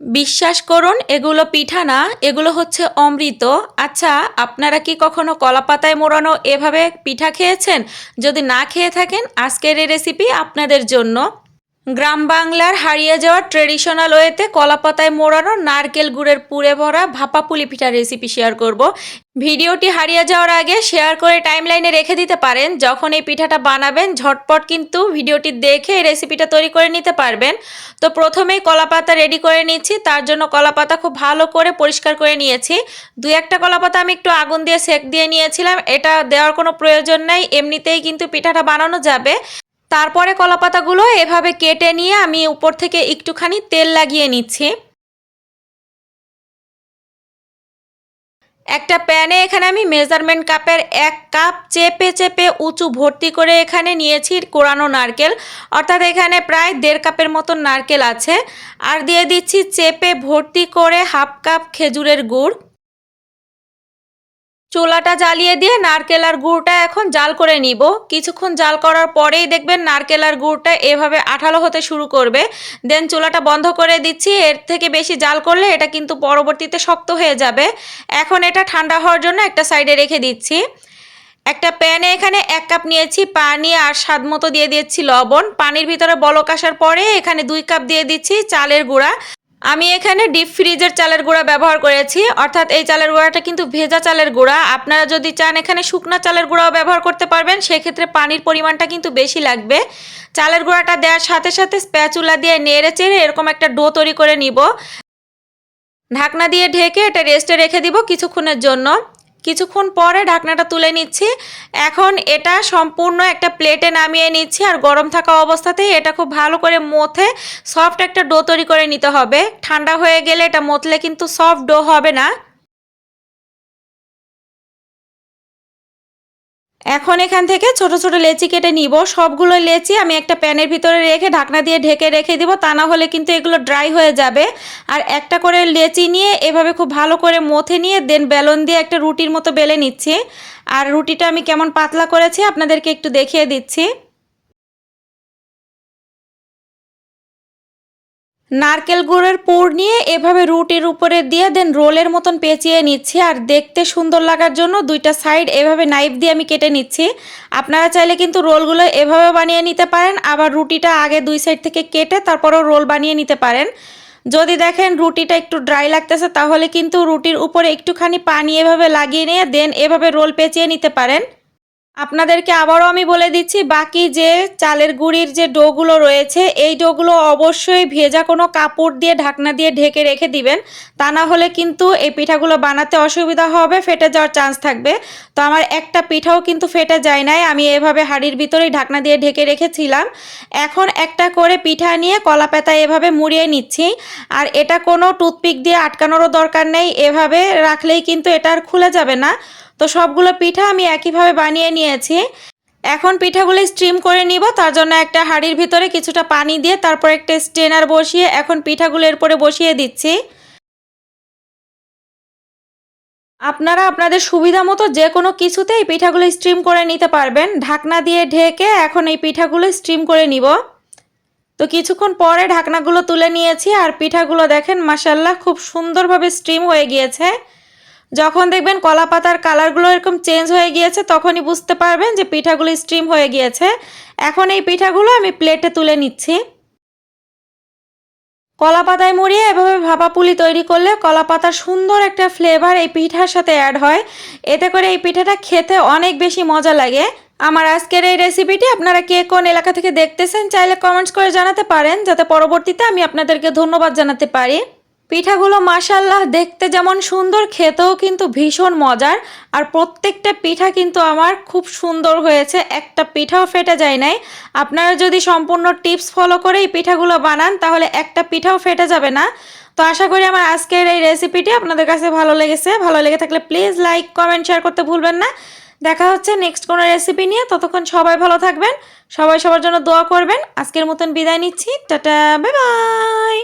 বিশ্বাস করুন, এগুলো পিঠা না, এগুলো হচ্ছে অমৃত। আচ্ছা আপনারা কি কখনো কলা পাতায় মোড়ানো এভাবে পিঠা খেয়েছেন? যদি না খেয়ে থাকেন, আজকের এই রেসিপি আপনাদের জন্য। গ্রাম বাংলার হারিয়ে যাওয়া ট্রেডিশনাল ওয়েতে কলা পাতায় মোড়ানো নারকেল গুড়ের পুরে ভরা ভাপা পুলি পিঠার রেসিপি শেয়ার করব। ভিডিওটি হারিয়ে যাওয়ার আগে শেয়ার করে টাইমলাইনে রেখে দিতে পারেন। যখন এই পিঠাটা বানাবেন, ঝটপট কিন্তু ভিডিওটি দেখে এই রেসিপিটা তৈরি করে নিতে পারবেন। তো প্রথমেই কলা পাতা রেডি করে নিচ্ছি। তার জন্য কলা পাতা খুব ভালো করে পরিষ্কার করে নিয়েছি। দুই একটা কলা পাতা আমি একটু আগুন দিয়ে সেক দিয়ে নিয়েছিলাম। এটা দেওয়ার কোনো প্রয়োজন নাই। এমনিতেই কিন্তু পিঠাটা বানানো যাবে। তারপরে কলাপাতাগুলো এভাবে কেটে নিয়ে আমি উপর থেকে একটুখানি তেল লাগিয়ে নিচ্ছি। একটা প্যানে এখানে আমি মেজারমেন্ট কাপের এক কাপ চেপে চেপে উঁচু ভর্তি করে এখানে নিয়েছি কোরানো নারকেল। অর্থাৎ এখানে প্রায় দেড় কাপের মতন নারকেল আছে। আর দিয়ে দিচ্ছি চেপে ভর্তি করে হাফ কাপ খেজুরের গুড়। চুলাটা জ্বালিয়ে দিয়ে নারকেল আর গুড়টা এখন জাল করে নিব। কিছুক্ষণ জাল করার পরেই দেখবেন নারকেল আর গুড়টা এভাবে আঠালো হতে শুরু করবে। দেন চুলাটা বন্ধ করে দিচ্ছি। এর থেকে বেশি জাল করলে এটা কিন্তু পরবর্তীতে শক্ত হয়ে যাবে। এখন এটা ঠান্ডা হওয়ার জন্য একটা সাইডে রেখে দিচ্ছি। একটা প্যানে এখানে এক কাপ নিয়েছি পানি আর স্বাদ মতো দিয়ে দিচ্ছি লবণ। পানির ভিতরে বলক আসার পরে এখানে দুই কাপ দিয়ে দিচ্ছি চালের গুঁড়া। আমি এখানে ডিপ ফ্রিজের চালের গুঁড়া ব্যবহার করেছি। অর্থাৎ এই চালের গুঁড়াটা কিন্তু ভেজা চালের গুঁড়া। আপনারা যদি চান এখানে শুকনো চালের গুঁড়াও ব্যবহার করতে পারবেন, সেক্ষেত্রে পানির পরিমাণটা কিন্তু বেশি লাগবে। চালের গুঁড়াটা দেওয়ার সাথে সাথে স্প্যাচুলা দিয়ে নেড়ে চেড়ে এরকম একটা ডো তৈরি করে নিব। ঢাকনা দিয়ে ঢেকে এটা রেস্টে রেখে দিব কিছুক্ষণের জন্য। কিছুক্ষণ পরে ঢাকনাটা তুলে নিচ্ছি। এখন এটা সম্পূর্ণ একটা প্লেটে নামিয়ে নিচ্ছি আর গরম থাকা অবস্থাতেই এটা খুব ভালো করে মথে সফট একটা ডো তৈরি করে নিতে হবে। ঠান্ডা হয়ে গেলে এটা মতলে কিন্তু সফট ডো হবে না। এখন এখান থেকে ছোট ছোট লেচি কেটে নিব। সবগুলো লেচি আমি একটা প্যানের ভিতরে রেখে ঢাকনা দিয়ে ঢেকে রেখে দিব। তা না হলে কিন্তু এগুলো ড্রাই হয়ে যাবে। আর একটা করে লেচি নিয়ে এভাবে খুব ভালো করে মথে নিয়ে দেন বেলন দিয়ে একটা রুটির মতো বেলে নিচ্ছি। আর রুটিটা আমি কেমন পাতলা করেছি আপনাদেরকে একটু দেখিয়ে দিচ্ছি। নারকেল গুড়ের পুর নিয়ে এভাবে রুটির উপরে দিয়ে দেন রোলের মতন পেঁচিয়ে নিচ্ছি। আর দেখতে সুন্দর লাগার জন্য দুইটা সাইড এভাবে নাইফ দিয়ে আমি কেটে নিচ্ছি। আপনারা চাইলে কিন্তু রোলগুলো এভাবে বানিয়ে নিতে পারেন। আবার রুটিটা আগে দুই সাইড থেকে কেটে তারপরেও রোল বানিয়ে নিতে পারেন। যদি দেখেন রুটিটা একটু ড্রাই লাগতেছে, তাহলে কিন্তু রুটির উপরে একটুখানি পানি এভাবে লাগিয়ে নিয়ে দেন। এভাবে রোল পেঁচিয়ে নিতে পারেন। আপনাদেরকে আবারও আমি বলে দিচ্ছি, বাকি যে চালের গুঁড়ির যে ডোগুলো রয়েছে, এই ডোগুলো অবশ্যই ভেজা কোনো কাপড় দিয়ে, ঢাকনা দিয়ে ঢেকে রেখে দিবেন। তা না হলে কিন্তু এই পিঠাগুলো বানাতে অসুবিধা হবে, ফেটে যাওয়ার চান্স থাকবে। তো আমার একটা পিঠাও কিন্তু ফেটে যায় নাই, আমি এভাবে হাড়ির ভিতরেই ঢাকনা দিয়ে ঢেকে রেখেছিলাম। এখন একটা করে পিঠা নিয়ে কলা পাতা এভাবে মুড়িয়ে নিচ্ছি। আর এটা কোনো টুথপিক দিয়ে আটকানোরও দরকার নেই, এভাবে রাখলেই কিন্তু এটা আর খুলে যাবে না। তো সবগুলো পিঠা আমি একইভাবে বানিয়ে নিয়েছি। এখন পিঠাগুলো স্ট্রিম করে নিব, তার জন্য একটা হাঁড়ির ভিতরে কিছুটা পানি দিয়ে তারপর একটা স্টেনার বসিয়ে এখন পিঠাগুলো এরপরে বসিয়ে দিচ্ছি। আপনারা আপনাদের সুবিধা মতো যে কোনো কিছুতে এই পিঠাগুলো স্ট্রিম করে নিতে পারবেন। ঢাকনা দিয়ে ঢেকে এখন এই পিঠাগুলো স্ট্রিম করে নিব। তো কিছুক্ষণ পরে ঢাকনাগুলো তুলে নিয়েছি আর পিঠাগুলো দেখেন মাসাল্লাহ খুব সুন্দরভাবে স্ট্রিম হয়ে গিয়েছে। যখন দেখবেন কলা পাতার কালারগুলো এরকম চেঞ্জ হয়ে গিয়েছে, তখনই বুঝতে পারবেন যে পিঠাগুলো স্ট্রিম হয়ে গিয়েছে। এখন এই পিঠাগুলো আমি প্লেটে তুলে নিচ্ছি। কলা পাতায় মুড়িয়ে এভাবে ভাপা পুলি তৈরি করলে কলা পাতার সুন্দর একটা ফ্লেভার এই পিঠার সাথে অ্যাড হয়। এতে করে এই পিঠাটা খেতে অনেক বেশি মজা লাগে। আমার আজকের এই রেসিপিটি আপনারা কে কোন এলাকা থেকে দেখতেছেন, চাইলে কমেন্টস করে জানাতে পারেন, যাতে পরবর্তীতে আমি আপনাদেরকে ধন্যবাদ জানাতে পারি। পিঠাগুলো মাসাল্লাহ দেখতে যেমন সুন্দর, খেতেও কিন্তু ভীষণ মজার। আর প্রত্যেকটা পিঠা কিন্তু আমার খুব সুন্দর হয়েছে, একটা পিঠাও ফেটে যায় নাই। আপনারা যদি সম্পূর্ণ টিপস ফলো করে এই পিঠাগুলো বানান, তাহলে একটা পিঠাও ফেটে যাবে না। তো আশা করি আমার আজকের এই রেসিপিটি আপনাদের কাছে ভালো লেগেছে। ভালো লেগে থাকলে প্লিজ লাইক কমেন্ট শেয়ার করতে ভুলবেন না। দেখা হচ্ছে নেক্সট কোনো রেসিপি নিয়ে। ততক্ষণ সবাই ভালো থাকবেন। সবাই সবার জন্য দোয়া করবেন। আজকের মতন বিদায় নিচ্ছি। Tata bye bye